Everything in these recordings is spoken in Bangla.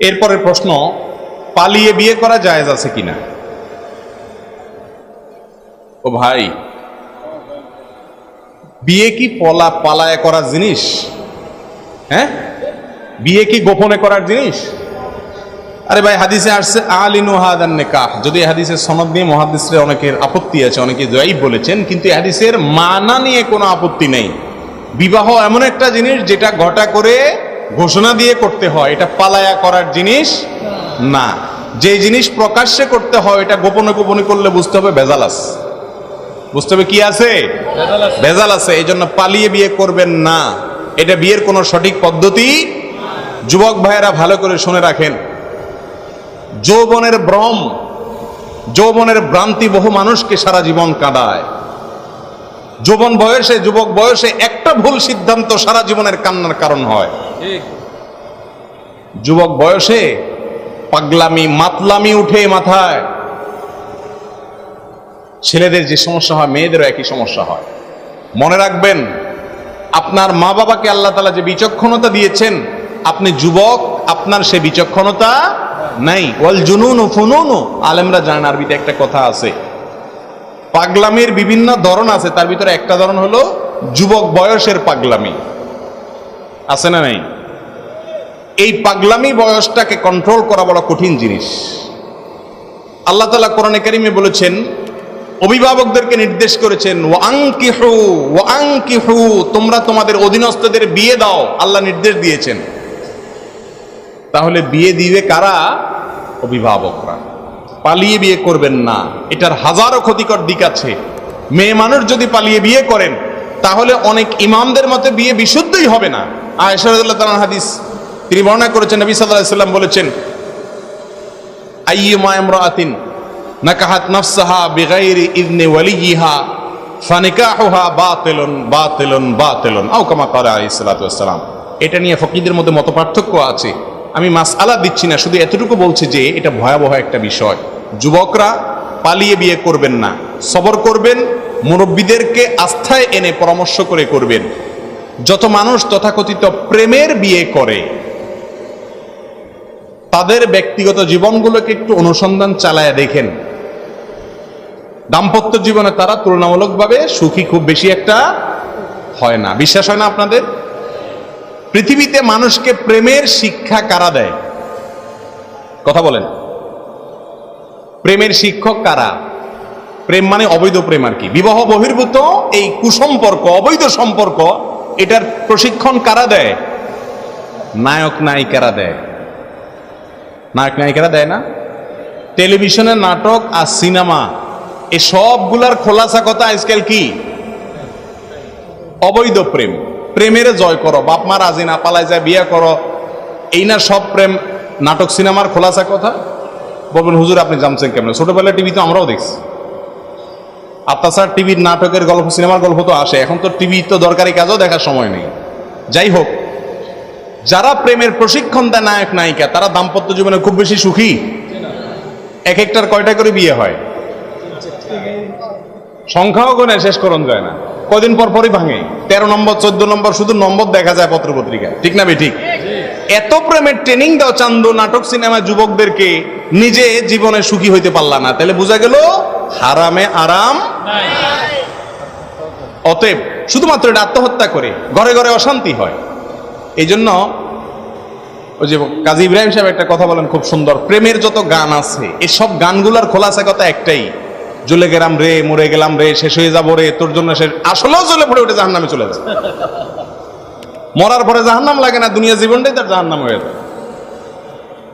এরপরের প্রশ্ন পালিয়ে বিয়ে করা জায়েজ আছে কিনা? ও ভাই। বিয়ে কি পলা পালায় করার জিনিস? হ্যাঁ? বিয়ে কি গোপনে করার জিনিস? আরে ভাই হাদিসে আসছে আলিনু হাদান নিকাহ। যদি হাদিসের সনদ নিয়ে মহাদিসের অনেকের আপত্তি আছে অনেকে জয়ীব বলেছেন কিন্তু হাদিসের মানা নিয়ে কোনো আপত্তি নেই। বিবাহ এমন একটা জিনিস যেটা ঘটা করে ঘোষণা দিয়ে করতে হয় এটা পালায়া করার জিনিস না। যে জিনিস প্রকাশ্যে করতে হয় এটা গোপনে গোপনে করলে বুঝতে হবে ভেজাল আছে। বুঝতে হবে কি আছে। ভেজাল আছে এই জন্য পালিয়ে বিয়ে করবেন না। এটা বিয়ের কোনো সঠিক পদ্ধতি? যুবক ভাইয়েরা ভালো করে শুনে রাখেন। যৌবনের ভ্রম যৌবনের ভ্রান্তি বহু মানুষকে সারা জীবন কাঁদায়। যৌবন বয়সে যুবক বয়সে একটা ভুল সিদ্ধান্ত সারা জীবনের কান্নার কারণ হয়। যুবক বয়সে পাগলামি, মাতলামি উঠে মাথায়। ছেলেদের যে সমস্যা হয়, মেয়েদেরও একই সমস্যা হয়। মনে রাখবেন, আপনার মা বাবাকে আল্লাহ তালা যে বিচক্ষণতা দিয়েছেন, আপনি যুবক, আপনার সে বিচক্ষণতা নাই। ওয়াল জুনুন ফুনুন, আলেমরা জানেন, আরবিতে একটা কথা আছে। পাগলামির বিভিন্ন ধরন আছে, তার ভিতরে একটা ধরন হলো যুবক বয়সের পাগলামি। আছে না নাই? এই পাগলামি বয়সটাকে কন্ট্রোল করা বড় কঠিন জিনিস। আল্লাহ তালা কোরআনে কারিমে বলেছেন, অভিভাবকদেরকে নির্দেশ করেছেন ওয়াংকিহু ওয়াংকিহু তোমরা তোমাদের অধীনস্থদের বিয়ে দাও। আল্লাহ নির্দেশ দিয়েছেন। তাহলে বিয়ে দিবে কারা? অভিভাবকরা। পালিয়ে বিয়ে করবেন না। এটার হাজারো ক্ষতিকর দিক আছে। মেয়ে মানুষ যদি পালিয়ে বিয়ে করেন, তাহলে অনেক ইমামদের মতে বিয়ে বিশুদ্ধই হবে না। তালান হাদিস তিনি বর্ণনা করেছেন, নবী সাল্লাহ সাল্লাম বলেছেন নাকাহাত ওয়াসসালাম। এটা নিয়ে মধ্যে আছে। আমি দিচ্ছি না, শুধু এতটুকু বলছি যে এটা ভয়াবহ একটা বিষয়। যুবকরা পালিয়ে বিয়ে করবেন না। সবর করবেন, মুরব্বীদেরকে আস্থায় এনে পরামর্শ করে করবেন। যত মানুষ তথাকথিত প্রেমের বিয়ে করে তাদের ব্যক্তিগত জীবনগুলোকে একটু অনুসন্ধান চালায় দেখেন। দাম্পত্য জীবনে তারা তুলনামূলকভাবে সুখী খুব বেশি একটা হয় না। বিশ্বাস হয় না আপনাদের? পৃথিবীতে মানুষকে প্রেমের শিক্ষা কারা দেয়? কথা বলেন। প্রেমের শিক্ষক কারা? প্রেম মানে অবৈধ প্রেম আর কি। বিবাহ বহির্ভূত এই কুসম্পর্ক, অবৈধ সম্পর্ক, এটার প্রশিক্ষণ কারা দেয়? নায়ক নায়িকারা দেয়। নায়ক, নায়িকারা দেয় না। টেলিভিশনের নাটক আর সিনেমা এই সবগুলার খোলাসা কথা আজকাল কি? অবৈধ প্রেম। প্রেমের জয় করো, বাপ মা রাজি না, পালায় যায়, বিয়ে করো। এই না সব প্রেম, নাটক, সিনেমার খোলাসা কথা? বলবেন, হুজুর, আপনি জানছেন কেমন? ছোটবেলায় টিভিতে আমরাও দেখছি। আর টিভির নাটকের গল্প, সিনেমার গল্প তো আসে। এখন তো টিভি তো দরকারি কাজও দেখার সময় নেই। যাই হোক যারা প্রেমের প্রশিক্ষণ দেয় নায়ক, নায়িকা, তারা দাম্পত্য জীবনে খুব বেশি সুখী। এক একটার কয়টা করে বিয়ে হয়? সংখ্যাও গুণে শেষ করণ যায় না। কদিন পর পরই ভাঙে। তেরো নম্বর, চোদ্দ নম্বর, শুধু নম্বর দেখা যায় পত্র পত্রিকায় ঠিক না ঠিক? এত প্রেমের ট্রেনিং দাও চান্দু নাটক সিনেমা যুবকদেরকে, নিজে জীবনে সুখী হইতে পারলা না। তাহলে বোঝা গেল, হারামে আরাম অতএব, শুধুমাত্র এটা আত্মহত্যা করে, ঘরে ঘরে অশান্তি হয়। এই জন্য ওই যে কাজী ইব্রাহিম সাহেব একটা কথা বলেন খুব সুন্দর, প্রেমের যত গান আছে এই সব গানগুলার খোলাসা কথা একটাই, জ্বলে গেলাম রে, মরে গেলাম রে, শেষ হয়ে যাব রে, তোর জন্য শেষ, আসলেও জ্বলে পড়ে ওঠে জাহান নামে চলে যায়। মরার পরে জাহান নাম লাগে না, দুনিয়া জীবনটাই তার জাহান নাম হয়ে যায়।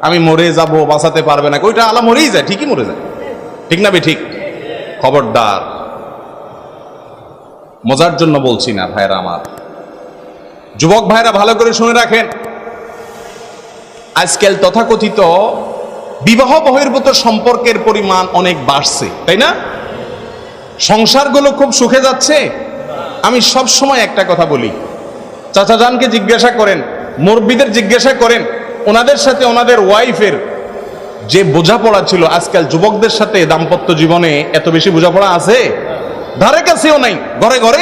আমি মরে যাব, বাঁচাতে পারবে না, ওইটা আলা মরেই যায়, ঠিকই মরে যায়। ঠিক না বে ঠিক? খবরদার। মজার জন্য বলছি না ভাইরা আমার। যুবক ভাইরা ভালো করে শুনে রাখেন। আজকাল তথাকথিত বিবাহ বহির্ভূত সম্পর্কের পরিমাণ অনেক বাড়ছে, তাই না? সংসারগুলো খুব সুখে যাচ্ছে। আমি সব সময় একটা কথা বলি। চাচা জানকে জিজ্ঞাসা করেন, মুরব্বীদের জিজ্ঞাসা করেন, ওনাদের সাথে ওনাদের ওয়াইফের যে বোঝাপড়া ছিল, আজকাল যুবকদের সাথে দাম্পত্য জীবনে এত বেশি বোঝাপড়া আছে? ধারে কাছেও নাই, ঘরে ঘরে